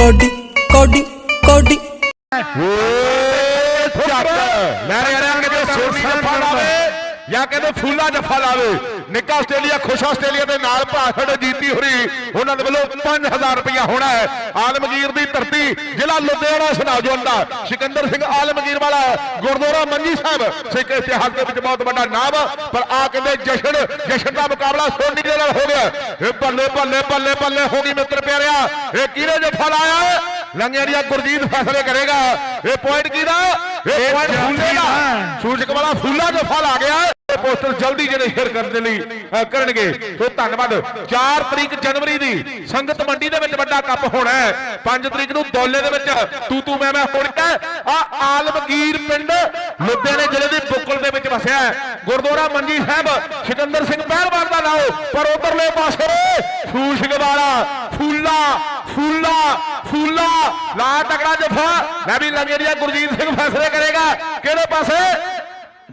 Cody Cody Cody. ਚੱਕ ਮੈਂ ਯਾਰ ਕਹਿੰਦੇ ਸੋਨੀ ਜੱਫਾ ਲਾਵੇ ਜਾਂ ਕਹਿੰਦੇ ਫੂਲਾ ਜੱਫਾ ਲਾਵੇ ਨਿੱਕਾ ਆਸਟ੍ਰੇਲੀਆ ਖੁਸ਼ ਆਸਟ੍ਰੇਲੀਆ ਦੇ ਨਾਲ ਭਾਸ਼ਣ ਜੀਤੀ ਹੋਰੀ। ਉਹਨਾਂ ਦੇ ਵੱਲੋਂ 5000 ਰੁਪਇਆ ਹੋਣਾ ਹੈ। ਆਲਮਗੀਰ ਦੀ ਧਰਤੀ ਜ਼ਿਲ੍ਹਾ ਲੁਧਿਆਣਾ ਸੁਨਾਜੋਨ ਦਾ ਸਿਕੰਦਰ ਸਿੰਘ ਆਲਮਗੀਰ ਵਾਲਾ ਗੁਰਦੁਆਰਾ ਮੰਜੀ ਸਾਹਿਬ। ਸਿੱਖ ਇਤਿਹਾਸ ਦੇ ਵਿੱਚ ਬਹੁਤ ਵੱਡਾ ਨਾਮ ਪਰ ਆ ਕਹਿੰਦੇ ਜਸ਼ਨ ਜਸ਼ਨ ਦਾ ਮੁਕਾਬਲਾ ਸੋਨੀ ਦੇ ਨਾਲ ਹੋ ਗਿਆ। ਇਹ ਬੱਲੇ ਬੱਲੇ ਬੱਲੇ ਬੱਲੇ ਹੋ ਗਈ ਮਿੱਤਰ ਪਿਆਰਿਆ। ਇਹ ਕਿਹਨੇ ਜੱਫਾ ਲਾਇਆ ਹੈ? ਲੰਗੇਰੀਆ ਗੁਰਜੀਤ ਫੈਸਲੇ ਕਰੇਗਾ। ਇਹ ਪੁਆਇੰਟ ਕਿਹਦਾ? ਇਹ ਪੁਆਇੰਟ ਫੂਲੇ ਦਾ। ਸੂਰਜਕ ਵਾਲਾ ਫੂਲਾ ਜਫਾ ਲਾ ਗਿਆ। ਪੋਸਟਰ ਜਲਦੀ ਜਿਹੜੇ ਸ਼ੇਅਰ ਕਰਨ ਦੇ ਲਈ ਕਰਨਗੇ। ਸੋ ਧੰਨਵਾਦ। 4 ਤਰੀਕ ਜਨਵਰੀ ਦੀ ਸੰਗਤ ਮੰਡੀ ਦੇ ਵਿੱਚ ਵੱਡਾ ਕੱਪ ਹੋਣਾ ਹੈ। 5 ਤਰੀਕ ਨੂੰ ਦੌਲੇ ਦੇ ਵਿੱਚ ਤੂ ਤੂ ਮੈਂ ਮੈਂ ਹੋਣਕਾ ਆ ਆਲਮਗੀਰ ਪਿੰਡ ਲੁਧਿਆਣੇ ਜ਼ਿਲ੍ਹੇ ਦੇ ਬੁੱਕਲ ਦੇ ਵਿੱਚ ਵਸਿਆ ਗੁਰਦੁਆਰਾ ਮੰਜੀ ਸਾਹਿਬ, ਸਿਕੰਦਰ ਸਿੰਘ ਪਹਿਲਵਾਨ ਦਾ ਲਾਓ ਪਰ ਉਧਰਲੇ ਪਾਸੇ ਸੂਸ਼ਕ ਵਾਲਾ ਫੂਲਾ ਫੂਲਾ ਫੂਲਾ। ਲਾ ਤਕੜਾ ਜਫਾ। ਮੈਂ ਵੀ ਲੰਗੇਰੀਆ ਗੁਰਜੀਤ ਸਿੰਘ ਫੈਸਲੇ ਕਰੇਗਾ। ਕਿਹੜੇ ਪਾਸੇ?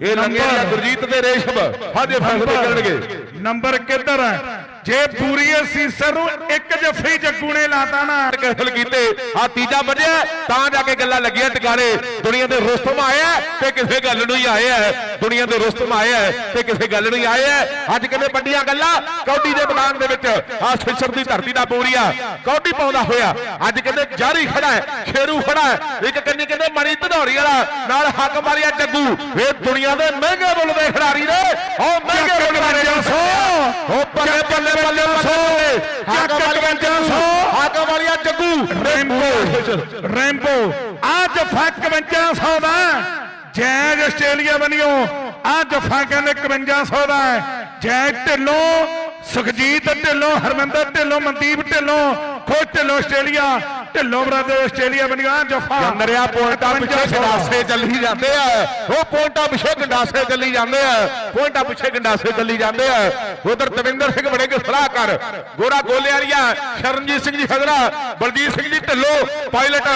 ਇਹ ਲੰਗੇਰੀਆ ਗੁਰਜੀਤ ਤੇ ਰੇਸ਼ਮ। ਹਾਜੇ ਫੈਸਲੇ ਕਰਨਗੇ। ਨੰਬਰ ਕਿੱਧਰ ਹੈ? ਜੇ ਪੂਰੀ ਸੀਸਰ ਨੂੰ, ਇੱਕ ਜੱਫੀ ਜੱਗੂ ਨੇ ਲਾਤਾ ਨਾ ਕੈਸਲ ਕੀਤੇ ਆ ਤੀਜਾ ਵੱਜਿਆ, ਤਾਂ ਜਾ ਕੇ ਗੱਲਾਂ ਲੱਗੀਆਂ ਟਿਕਾਣੇ। ਦੁਨੀਆ ਦੇ ਰੁਸਤਮ ਆਇਆ ਤੇ ਕਿਸੇ ਗੱਲ ਨੂੰ ਹੀ ਆਇਆ ਦੁਨੀਆ ਦੇ ਰੁਸਤਮ ਆਇਆ ਤੇ ਕਿਸੇ ਗੱਲ ਨੂੰ ਹੀ ਆਇਆ ਅੱਜ ਕਹਿੰਦੇ ਵੱਡੀਆਂ ਗੱਲਾਂ? ਕੌਡੀ ਦੇ ਮੈਦਾਨ ਦੇ ਵਿੱਚ ਆ ਸਿਸਰ ਦੀ ਧਰਤੀ ਦਾ ਬੋਰੀਆ ਕੌਡੀ ਪਾਉਂਦਾ ਹੋਇਆ। ਅੱਜ ਕਹਿੰਦੇ ਜਾਰੀ ਖੜਾ ਹੈ ਸ਼ੇਰੂ ਖੜਾ ਹੈ। ਇੱਕ ਕੰਨੀ ਕਹਿੰਦੇ ਮਣੀ ਧਨੌਰੀ ਵਾਲਾ, ਨਾਲ ਹੱਕ ਮਾਰਿਆ ਜੱਗੂ। ਇਹ ਦੁਨੀਆ ਦੇ ਮਹਿੰਗੇ ਮੁੱਲ ਦੇ ਖਿਡਾਰੀ ਨੇ, ਉਹ 5500 ਹਾਕਮ ਵਾਲੀਆ ਜੱਗੂ। ਰੈਂਪੋ ਰੈਂਪੋ ਆ ਜਫਾ 5500 ਦਾ ਜੈਜ ਆਸਟ੍ਰੇਲੀਆ ਬਣਿਓ ਆ ਜਫਾ ਕਹਿੰਦੇ 5500 ਦਾ ਜੈ ਢਿੱਲੋਂ ਸੁਖਜੀਤ ਢਿੱਲੋਂ ਹਰਮੰਦਰ ਢਿੱਲੋਂ ਮਨਦੀਪ ਢਿੱਲੋਂ ਖੋਜ ਢਿੱਲੋਂ ਆਸਟ੍ਰੇਲੀਆ ਢਿੱਲੋਂ ਬਰਾਦਰ ਆਸਟ੍ਰੇਲੀਆ ਆ ਜੱਫਾ ਚੰਦਰਿਆ ਪੁਆਇੰਟਾਂ ਪਿੱਛੇ ਗੰਡਾਸੇ ਚੱਲੀ ਜਾਂਦੇ ਆ। ਉਹ ਪੁਆਇੰਟਾਂ ਪਿੱਛੇ ਗੰਡਾਸੇ ਚੱਲੀ ਜਾਂਦੇ ਆ। ਪੁਆਇੰਟਾਂ ਪਿੱਛੇ ਗੰਡਾਸੇ ਚੱਲੀ ਜਾਂਦੇ ਆ। ਉਧਰ ਤਵਿੰਦਰ ਸਿੰਘ ਬੜੇਗੇ ਸਲਾਹਕਾਰ ਗੋਰਾ ਗੋਲੇ ਵਾਲੀਆ ਸ਼ਰਨਜੀਤ ਸਿੰਘ ਜੀ ਹਜ਼ਰਾ ਬਲਜੀਤ ਸਿੰਘ ਜੀ ਢਿੱਲੋਂ ਪਾਇਲਟ